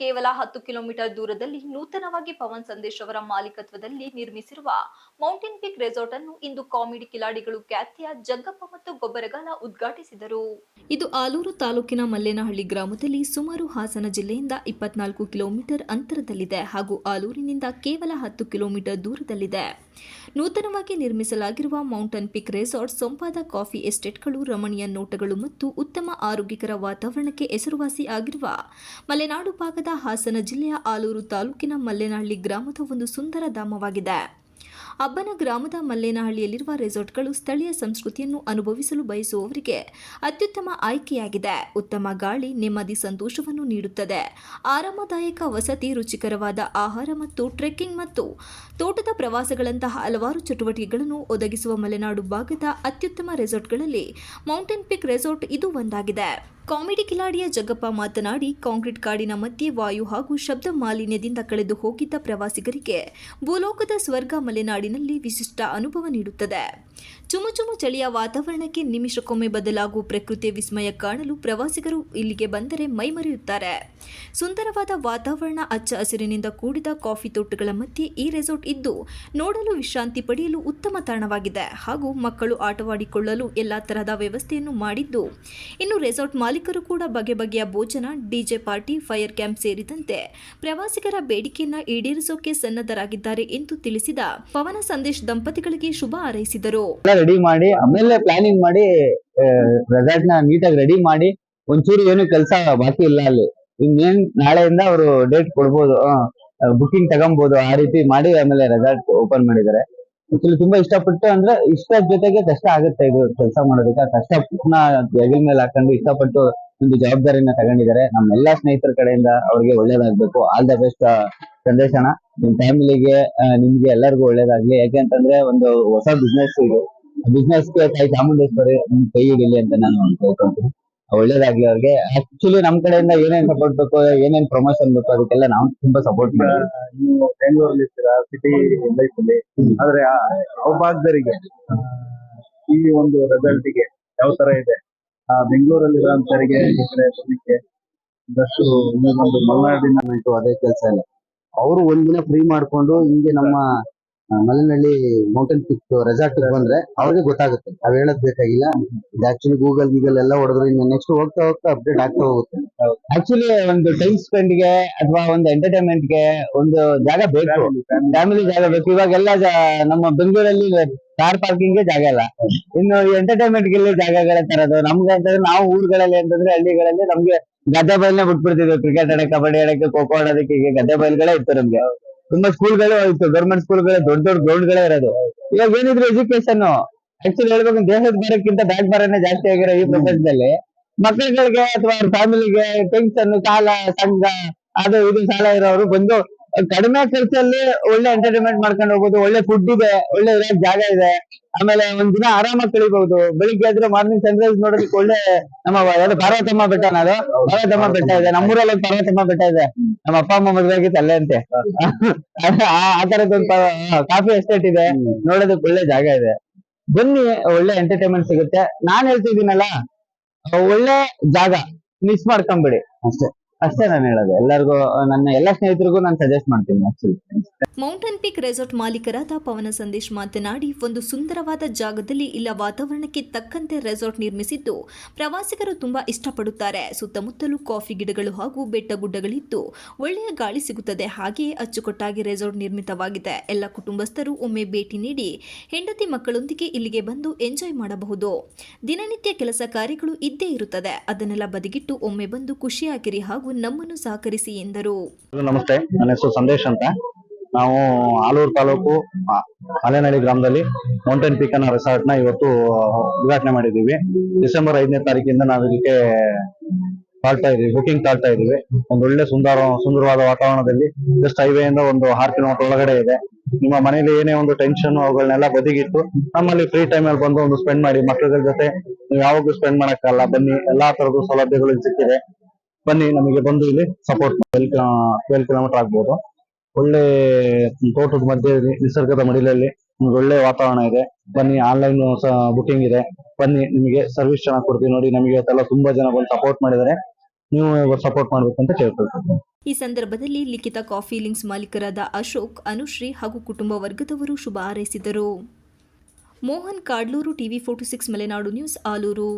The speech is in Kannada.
ಕೇವಲ ಹತ್ತು ಕಿಲೋಮೀಟರ್ ದೂರದಲ್ಲಿ ನೂತನವಾಗಿ ಪವನ್ ಸಂದೇಶ್ ಅವರ ಮಾಲೀಕತ್ವದಲ್ಲಿ ನಿರ್ಮಿಸಿರುವ ಮೌಂಟೇನ್ ಪೀಕ್ ರೆಸಾರ್ಟ್ ಅನ್ನು ಇಂದು ಕಾಮಿಡಿ ಕಿಲಾಡಿಗಳು ಖ್ಯಾತಿಯ ಜಗ್ಗಪ್ಪ ಮತ್ತು ಗೊಬ್ಬರಗಾಲ ಉದ್ಘಾಟಿಸಿದರು. ಇದು ಆಲೂರು ತಾಲೂಕಿನ ಮಲ್ಲೇನಹಳ್ಳಿ ಗ್ರಾಮದಲ್ಲಿ ಸುಮಾರು ಹಾಸನ ಜಿಲ್ಲೆಯಿಂದ ಇಪ್ಪತ್ನಾಲ್ಕು ಕಿಲೋಮೀಟರ್ ಅಂತರದಲ್ಲಿದೆ ಹಾಗೂ ಆಲೂರಿನಿಂದ ಕೇವಲ ಹತ್ತು ಕಿಲೋಮೀಟರ್ ದೂರದಲ್ಲಿದೆ. ನೂತನವಾಗಿ ನಿರ್ಮಿಸಲಾಗಿರುವ ಮೌಂಟನ್ ಪಿಕ್ ರೆಸಾರ್ಟ್, ಸೊಂಪಾದ ಕಾಫಿ ಎಸ್ಟೇಟ್ಗಳು, ರಮಣೀಯ ನೋಟಗಳು ಮತ್ತು ಉತ್ತಮ ಆರೋಗ್ಯಕರ ವಾತಾವರಣಕ್ಕೆ ಹೆಸರುವಾಸಿ ಆಗಿರುವ ಮಲೆನಾಡು ಭಾಗದ ಹಾಸನ ಜಿಲ್ಲೆಯ ಆಲೂರು ತಾಲೂಕಿನ ಮಲ್ಲೆನಹಳ್ಳಿ ಗ್ರಾಮದ ಒಂದು ಸುಂದರ ಧಾಮವಾಗಿದೆ. ಅಬ್ಬನ ಗ್ರಾಮದ ಮಲ್ಲೇನಹಳ್ಳಿಯಲ್ಲಿರುವ ರೆಸಾರ್ಟ್ಗಳು ಸ್ಥಳೀಯ ಸಂಸ್ಕೃತಿಯನ್ನು ಅನುಭವಿಸಲು ಬಯಸುವವರಿಗೆ ಅತ್ಯುತ್ತಮ ಆಯ್ಕೆಯಾಗಿದೆ. ಉತ್ತಮ ಗಾಳಿ, ನೆಮ್ಮದಿ, ಸಂತೋಷವನ್ನು ನೀಡುತ್ತದೆ. ಆರಾಮದಾಯಕ ವಸತಿ, ರುಚಿಕರವಾದ ಆಹಾರ ಮತ್ತು ಟ್ರೆಕ್ಕಿಂಗ್ ಮತ್ತು ತೋಟದ ಪ್ರವಾಸಗಳಂತಹ ಹಲವಾರು ಚಟುವಟಿಕೆಗಳನ್ನು ಒದಗಿಸುವ ಮಲೆನಾಡು ಭಾಗದ ಅತ್ಯುತ್ತಮ ರೆಸಾರ್ಟ್ಗಳಲ್ಲಿ ಮೌಂಟೇನ್ ಪಿಕ್ ರೆಸಾರ್ಟ್ ಇದು ಒಂದಾಗಿದೆ. ಕಾಮಿಡಿ ಕಿಲಾಡಿಯ ಜಗ್ಗಪ್ಪ ಮಾತನಾಡಿ, ಕಾಂಕ್ರೀಟ್ ಕಾಡಿನ ಮಧ್ಯೆ ವಾಯು ಹಾಗೂ ಶಬ್ದ ಮಾಲಿನ್ಯದಿಂದ ಕಳೆದು ಹೋಗಿದ್ದ ಪ್ರವಾಸಿಗರಿಗೆ ಭೂಲೋಕದ ಸ್ವರ್ಗ ಮಲೆನಾಡಿನಲ್ಲಿ ವಿಶಿಷ್ಟ ಅನುಭವ ನೀಡುತ್ತದೆ. ಚುಮು ಚುಮು ಚಳಿಯ ವಾತಾವರಣಕ್ಕೆ ನಿಮಿಷಕ್ಕೊಮ್ಮೆ ಬದಲಾಗುವ ಪ್ರಕೃತಿಯ ವಿಸ್ಮಯ ಕಾಣಲು ಪ್ರವಾಸಿಗರು ಇಲ್ಲಿಗೆ ಬಂದರೆ ಮೈಮರೆಯುತ್ತಾರೆ. ಸುಂದರವಾದ ವಾತಾವರಣ ಹಚ್ಚ ಹಸಿರಿನಿಂದ ಕೂಡಿದ ಕಾಫಿ ತೋಟಗಳ ಮಧ್ಯೆ ಈ ರೆಸಾರ್ಟ್ ಇದ್ದು, ನೋಡಲು ವಿಶ್ರಾಂತಿ ಪಡೆಯಲು ಉತ್ತಮ ತಾಣವಾಗಿದೆ ಹಾಗೂ ಮಕ್ಕಳು ಆಟವಾಡಿಕೊಳ್ಳಲು ಎಲ್ಲ ತರಹದ ವ್ಯವಸ್ಥೆಯನ್ನು ಮಾಡಿದ್ದು, ಇನ್ನು ರೆಸಾರ್ಟ್ ಮಾಲೀಕರು ಕೂಡ ಬಗೆ ಬಗೆಯ ಭೋಜನ ಡಿಜೆ ಪಾರ್ಟಿ, ಫೈರ್ ಕ್ಯಾಂಪ್ ಸೇರಿದಂತೆ ಪ್ರವಾಸಿಗರ ಬೇಡಿಕೆಯನ್ನು ಈಡೇರಿಸೋಕೆ ಸನ್ನದ್ಧರಾಗಿದ್ದಾರೆ ಎಂದು ತಿಳಿಸಿದ ಪವನ ಸಂದೇಶ್ ದಂಪತಿಗಳಿಗೆ ಶುಭ ಹಾರೈಸಿದರು. ರೆಡಿ ಮಾಡಿ, ಆಮೇಲೆ ಪ್ಲಾನಿಂಗ್ ಮಾಡಿ ರೆಸಾರ್ಟ್ನ ನೀಟಾಗಿ ರೆಡಿ ಮಾಡಿ, ಒಂಚೂರು ಏನು ಕೆಲಸ ಬಾಕಿ ಇಲ್ಲ ಅಲ್ಲಿ. ಇನ್ನೇನ್ ನಾಳೆಯಿಂದ ಅವರು ಡೇಟ್ ಕೊಡ್ಬೋದು ಬುಕಿಂಗ್ ತಗೊಂಬೋದು, ಆ ರೀತಿ ಮಾಡಿ ಆಮೇಲೆ ರೆಸಾರ್ಟ್ ಓಪನ್ ಮಾಡಿದ್ದಾರೆ. ತುಂಬಾ ಇಷ್ಟಪಟ್ಟು ಅಂದ್ರೆ ಇಷ್ಟ ಜೊತೆಗೆ ಕಷ್ಟ ಆಗುತ್ತೆ ಇದು ಕೆಲಸ ಮಾಡೋದಕ್ಕೆ. ಕಷ್ಟ ಹೆಗಲ್ ಮೇಲೆ ಹಾಕೊಂಡು ಇಷ್ಟಪಟ್ಟು ಒಂದು ಜವಾಬ್ದಾರಿನ ತಗೊಂಡಿದ್ದಾರೆ. ನಮ್ಮ ಎಲ್ಲಾ ಸ್ನೇಹಿತರ ಕಡೆಯಿಂದ ಅವ್ರಿಗೆ ಒಳ್ಳೇದಾಗ್ಬೇಕು. ಆಲ್ ದ ಬೆಸ್ಟ್ ಸಂದೇಶನ. ನಿಮ್ ಫ್ಯಾಮಿಲಿಗೆ ನಿಮ್ಗೆ ಎಲ್ಲರಿಗೂ ಒಳ್ಳೇದಾಗ್ಲಿ. ಯಾಕೆಂತಂದ್ರೆ ಒಂದು ಹೊಸ ಬಿಸ್ನೆಸ್ ಇದು. ಬಿಸ್ನೆಸ್ ತಾಯಿ ಚಾಮುಂಡೇಶ್ವರಿ ನಿಮ್ ಕೈ ಹಿಡಿಲಿ ಅಂತ ನಾನು ಕೇಳ್ಕೊಂತೀನಿ. ಒಳ್ಳೇದಾಗ್ಲಿ ಅವ್ರಿಗೆ. ಆಕ್ಚುಲಿ ನಮ್ ಕಡೆಯಿಂದ ಏನೇನ್ ಸಪೋರ್ಟ್ ಬೇಕು ಏನೇನ್ ಪ್ರಮೋಷನ್ ಬೇಕು ಅದಕ್ಕೆಲ್ಲ ನಾವು ತುಂಬಾ ಸಪೋರ್ಟ್ ಮಾಡ್ತೀವಿ. ನೀವು ಬೆಂಗಳೂರಲ್ಲಿ ಇರ್ತೀರಾ ಸಿಟಿ ಲೈಫ್ ಅಲ್ಲಿ? ಆದ್ರೆ ಆ ಅಭಾಗ್ಯರಿಗೆ ಈ ಒಂದು result ಗೆ ಯಾವ ತರ ಇದೆ? ಆ ಬೆಂಗಳೂರಲ್ಲಿ ಇರೋಂತವರಿಗೆ ಈ ಕಡೆ ಬರ್ಲಿಕ್ಕೆ ಒಂದು ಇನ್ನೊಂದು ಮಲೆನಾಡಿನ ಅದೇ ಕೆಲಸ ಇಲ್ಲ. ಅವರು ಒಂದಿನ ಫ್ರೀ ಮಾಡ್ಕೊಂಡು ಹಿಂಗೆ ನಮ್ಮ ಮಲೆನಹಳ್ಳಿ ಮೌಂಟೇನ್ ಪಿಕ್ ರೆಸಾರ್ಟ್ ಬಂದ್ರೆ ಅವ್ರಿಗೆ ಗೊತ್ತಾಗುತ್ತೆ. ಅವ್ ಹೇಳದ್ ಬೇಕಾಗಿಲ್ಲ. ಇದು ಆಕ್ಚುಲಿ ಗೂಗಲ್ ಗೀಗಲ್ ಎಲ್ಲ ಹೊಡೆದ್ರು ಇನ್ನು ನೆಕ್ಸ್ಟ್ ಹೋಗ್ತಾ ಹೋಗ್ತಾ ಅಪ್ಡೇಟ್ ಆಗ್ತಾ ಹೋಗುತ್ತೆ. ಆಕ್ಚುಲಿ ಒಂದು ಟೈಮ್ ಸ್ಪೆಂಡ್ಗೆ ಅಥವಾ ಒಂದು ಎಂಟರ್ಟೈನ್ಮೆಂಟ್ಗೆ ಒಂದು ಜಾಗ ಬೇಕು. ಫ್ಯಾಮಿಲಿ ಜಾಗ ಬೇಕು. ಇವಾಗೆಲ್ಲ ನಮ್ಮ ಬೆಂಗಳೂರಲ್ಲಿ ಕಾರ್ ಪಾರ್ಕಿಂಗ್ಗೆ ಜಾಗ ಇಲ್ಲ. ಇನ್ನು ಎಂಟರ್ಟೈನ್ಮೆಂಟ್ ಗೆಲ್ಲ ಜಾಗಗಳ ತರದು ನಮ್ಗೆ ಅಂತಂದ್ರೆ ನಾವು ಊರುಗಳಲ್ಲಿ ಅಂತಂದ್ರೆ ಹಳ್ಳಿಗಳಲ್ಲಿ ನಮ್ಗೆ ಗದ್ದೆ ಬಯಲ್ನೇ ಬಿಟ್ಬಿಡ್ತಿದ್ವಿ. ಕ್ರಿಕೆಟ್ ಆಡಕ್ಕೆ ಕಬಡ್ಡಿ ಆಡಕ್ಕೆ ಖೋ ಖೋ ಆಡೋದಕ್ಕೆ ಗದ್ದೆ ಬಯಲ್ಗಳೇ ಇತ್ತು ನಮ್ಗೆ. ತುಂಬಾ ಸ್ಕೂಲ್ಗಳು ಗೌರ್ಮೆಂಟ್ ಸ್ಕೂಲ್ಗಳೇ ದೊಡ್ಡ ದೊಡ್ಡ ಗ್ರೌಂಡ್ಗಳೇ ಇರೋದು. ಇವಾಗ ಏನಿದ್ರು ಎಜುಕೇಶನ್ ಆಕ್ಚುಲಿ ಹೇಳ್ಬೇಕು ದೇಶದ ಭಾರಕ್ಕಿಂತ ಬ್ಯಾಗ್ ಭಾರನೇ ಜಾಸ್ತಿ ಆಗಿರೋ ಈ ಪ್ರಪಂಚದಲ್ಲಿ. ಮಕ್ಕಳುಗಳಿಗೆ ಅಥವಾ ಅವ್ರ ಫ್ಯಾಮಿಲಿಗೆ ಟೆನ್ಷನ್ ಸಾಲ, ಸಂಘ, ಅದು ಇದು, ಸಾಲ ಇರೋರು ಬಂದು ಕಡಿಮೆ ಖರ್ಚಲ್ಲಿ ಒಳ್ಳೆ ಎಂಟರ್ಟೈನ್ಮೆಂಟ್ ಮಾಡ್ಕೊಂಡು ಹೋಗ್ಬೋದು ಒಳ್ಳೆ ಫುಡ್ ಇದೆ, ಒಳ್ಳೆ ಇರೋ ಜಾಗ ಇದೆ. ಆಮೇಲೆ ಒಂದ್ ದಿನ ಆರಾಮಾಗಿ ಕಳಿಬಹುದು. ಬೆಳಿಗ್ಗೆ ಆದ್ರೆ ಮಾರ್ನಿಂಗ್ ಸನ್ರೈಸ್ ನೋಡೋದಕ್ಕೆ ಒಳ್ಳೆ ನಮ್ಮ ಯಾವ್ದು ಪಾರ್ವತಮ್ಮ ಬೆಟ್ಟ ಅದು. ಪಾರ್ವತಮ್ಮ ಬೆಟ್ಟ ಇದೆ. ನಮ್ಮೂರಲ್ಲಿ ಒಂದು ಪಾರ್ವತಮ್ಮ ಬೆಟ್ಟ ಇದೆ. ನಮ್ಮ ಅಪ್ಪ ಅಮ್ಮ ಮದುವೆ ಆಗಿತ್ತು ಅಲ್ಲೇ ಅಂತೆ. ಆ- ಆ ತರದೊಂದು ಕಾಫಿ ಎಸ್ಟೇಟ್ ಇದೆ. ನೋಡೋದಕ್ಕೆ ಒಳ್ಳೆ ಜಾಗ ಇದೆ. ಬನ್ನಿ ಒಳ್ಳೆ ಎಂಟರ್ಟೈನ್ಮೆಂಟ್ ಸಿಗುತ್ತೆ. ನಾನ್ ಹೇಳ್ತಿದ್ದೀನಲ್ಲ ಒಳ್ಳೆ ಜಾಗ. ಮಿಸ್ ಮಾಡ್ಕೊಂಬಿಡಿ. ಅಷ್ಟೇ. ಅಷ್ಟೇ ನಾನು ಹೇಳೋದು. ಎಲ್ಲರಿಗೂ ನನ್ನ ಎಲ್ಲ ಸ್ನೇಹಿತರಿಗೂ ನಾನು ಸಜೆಸ್ಟ್ ಮಾಡ್ತೀನಿ ಆಕ್ಚುಲಿ ಮೌಂಟನ್ ಪಿಕ್ ರೆಸಾರ್ಟ್ ಮಾಲೀಕರಾದ ಪವನ ಸಂದೇಶ್ ಮಾತನಾಡಿ, ಒಂದು ಸುಂದರವಾದ ಜಾಗದಲ್ಲಿ ಇಲ್ಲ ವಾತಾವರಣಕ್ಕೆ ತಕ್ಕಂತೆ ರೆಸಾರ್ಟ್ ನಿರ್ಮಿಸಿದ್ದು ಪ್ರವಾಸಿಗರು ತುಂಬಾ ಇಷ್ಟಪಡುತ್ತಾರೆ. ಸುತ್ತಮುತ್ತಲೂ ಕಾಫಿ ಗಿಡಗಳು ಹಾಗೂ ಬೆಟ್ಟ ಗುಡ್ಡಗಳಿದ್ದು ಒಳ್ಳೆಯ ಗಾಳಿ ಸಿಗುತ್ತದೆ. ಹಾಗೆಯೇ ಅಚ್ಚುಕಟ್ಟಾಗಿ ರೆಸಾರ್ಟ್ ನಿರ್ಮಿತವಾಗಿದೆ. ಎಲ್ಲ ಕುಟುಂಬಸ್ಥರು ಒಮ್ಮೆ ಭೇಟಿ ನೀಡಿ ಹೆಂಡತಿ ಮಕ್ಕಳೊಂದಿಗೆ ಇಲ್ಲಿಗೆ ಬಂದು ಎಂಜಾಯ್ ಮಾಡಬಹುದು. ದಿನನಿತ್ಯ ಕೆಲಸ ಕಾರ್ಯಗಳು ಇದ್ದೇ ಇರುತ್ತದೆ. ಅದನ್ನೆಲ್ಲ ಬದಿಗಿಟ್ಟು ಒಮ್ಮೆ ಬಂದು ಖುಷಿಯಾಗಿರಿ ಹಾಗೂ ನಮ್ಮನ್ನು ಸಹಕರಿಸಿ ಎಂದರು. ನಮಸ್ತೆ. ನನ್ನ ಹೆಸರು ಸಂದೇಶ್ ಅಂತ. ನಾವು ಆಲೂರು ತಾಲೂಕು ಆ, ಮಲೆನಹಳ್ಳಿ ಗ್ರಾಮದಲ್ಲಿ ಮೌಂಟೇನ್ ಪೀಕ್ ಅನ್ನೋ ರೆಸಾರ್ಟ್ನ ಇವತ್ತು ಉದ್ಘಾಟನೆ ಮಾಡಿದೀವಿ ಡಿಸೆಂಬರ್ ಐದನೇ ತಾರೀಕಿಂದ ನಾವು ಇದಕ್ಕೆ ತಾಳ್ತಾ ಇದೀವಿ ಬುಕಿಂಗ್ ತಾಳ್ತಾ ಇದೀವಿ ಒಂದು ಒಳ್ಳೆ ಸುಂದರ ಸುಂದರವಾದ ವಾತಾವರಣದಲ್ಲಿ ಜಸ್ಟ್ ಹೈವೇ ಇಂದ ಒಂದು ಆರು ಕಿಲೋಮೀಟರ್ ಒಳಗಡೆ ಇದೆ. ನಿಮ್ಮ ಮನೇಲಿ ಏನೇ ಒಂದು ಟೆನ್ಷನ್ ಅವುಗಳನ್ನೆಲ್ಲ ಬದಿಗಿಟ್ಟು ನಮ್ಮಲ್ಲಿ ಫ್ರೀ ಟೈಮ್ ಅಲ್ಲಿ ಬಂದು ಒಂದು ಸ್ಪೆಂಡ್ ಮಾಡಿ ಮಕ್ಕಳ ಜೊತೆ ನೀವು ಯಾವಾಗಲೂ ಸ್ಪೆಂಡ್ ಮಾಡಕ್ಕಲ್ಲ. ಬನ್ನಿ ಎಲ್ಲಾ ತರದ ಸೌಲಭ್ಯಗಳು ಸಿಕ್ಕಿದೆ. ಬನ್ನಿ ನಮಗೆ ಬಂದು ಇಲ್ಲಿ ಸಪೋರ್ಟ್ ಟ್ವೆಲ್ ಕಿಲೋಮೀಟರ್ ಆಗ್ಬೋದು. ಒಳ್ಳೆ ತೋಟದ ಮಧ್ಯೆ ನಿಸರ್ಗದ ಮಡಿಲಲ್ಲಿ ಒಂದು ಒಳ್ಳೆ ವಾತಾವರಣ ಇದೆ. ಬನ್ನಿ ಆನ್ಲೈನ್ ಬುಕಿಂಗ್ ಇದೆ. ಬನ್ನಿ, ನಿಮಗೆ ಸರ್ವಿಸ್ ಚೆನ್ನಾಗಿ ಕೊಡ್ತೀವಿ ನೋಡಿ. ನಮಗೆ ಇವತ್ತೆಲ್ಲ ತುಂಬಾ ಜನ ಬಂದು ಸಪೋರ್ಟ್ ಮಾಡಿದ್ದಾರೆ. ನೀವು ಸಪೋರ್ಟ್ ಮಾಡ್ಬೇಕು ಅಂತ ಕೇಳ್ಕೊಳ್ತೀನಿ. ಈ ಸಂದರ್ಭದಲ್ಲಿ ಲಿಖಿತ ಕಾಫಿ ಲಿಂಕ್ಸ್ ಮಾಲೀಕರಾದ ಅಶೋಕ್, ಅನುಶ್ರೀ ಹಾಗೂ ಕುಟುಂಬ ವರ್ಗದವರು ಶುಭ ಹಾರೈಸಿದರು. Mohan Kadluru, TV forty six, Malenadu news, Aluru.